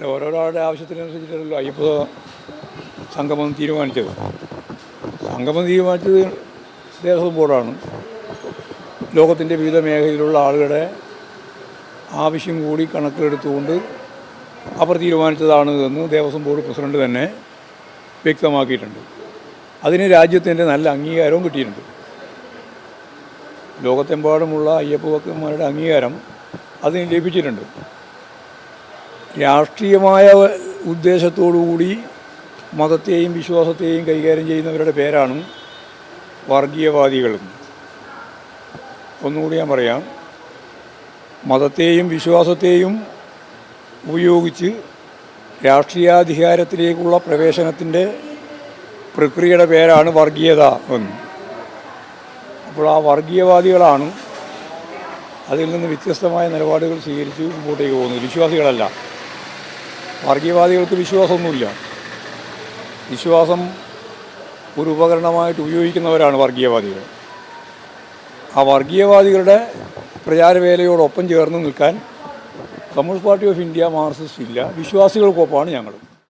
ഓരോരാളുടെ ആവശ്യത്തിനനുസരിച്ചിട്ടല്ലോ അയ്യപ്പ സംഗമം തീരുമാനിച്ചത്. സംഗമം തീരുമാനിച്ചത് ദേവസ്വം ബോർഡാണ്. ലോകത്തിന്റെ വിവിധ മേഖലയിലുള്ള ആളുകളുടെ ആവശ്യം കൂടി കണക്കിലെടുത്തുകൊണ്ട് അവർ തീരുമാനിച്ചതാണ് എന്ന് ദേവസ്വം ബോർഡ് പ്രസിഡന്റ് തന്നെ വ്യക്തമാക്കിയിട്ടുണ്ട്. അതിന് രാജ്യത്തിന്റെ നല്ല അംഗീകാരവും കിട്ടിയിട്ടുണ്ട്. ലോകത്തെമ്പാടുമുള്ള അയ്യപ്പ ഭക്തന്മാരുടെ അംഗീകാരം അതിന് ലഭിച്ചിട്ടുണ്ട്. രാഷ്ട്രീയമായ ഉദ്ദേശത്തോടുകൂടി മതത്തെയും വിശ്വാസത്തെയും കൈകാര്യം ചെയ്യുന്നവരുടെ പേരാണ് വർഗീയവാദികൾ ഒന്നുകൂടി ഞാൻ പറയാം. മതത്തെയും വിശ്വാസത്തെയും ഉപയോഗിച്ച് രാഷ്ട്രീയാധികാരത്തിലേക്കുള്ള പ്രവേശനത്തിന്റെ പ്രക്രിയയുടെ പേരാണ് വർഗീയത എന്ന്. അപ്പോൾ ആ വർഗീയവാദികളാണ് അതിൽ നിന്ന് വ്യത്യസ്തമായ നിലപാടുകൾ സ്വീകരിച്ച് മുമ്പോട്ടേക്ക് പോകുന്നത്. വിശ്വാസികളല്ല. വർഗീയവാദികൾക്ക് വിശ്വാസമൊന്നുമില്ല. വിശ്വാസം ഒരു ഉപകരണമായിട്ട് ഉപയോഗിക്കുന്നവരാണ് വർഗീയവാദികൾ. ആ വർഗീയവാദികളുടെ പ്രചാരവേലയോടൊപ്പം ചേർന്ന് നിൽക്കാൻ communist party of India Marxist ഇല്ല. വിശ്വാസികൾക്കൊപ്പമാണ് ഞങ്ങൾ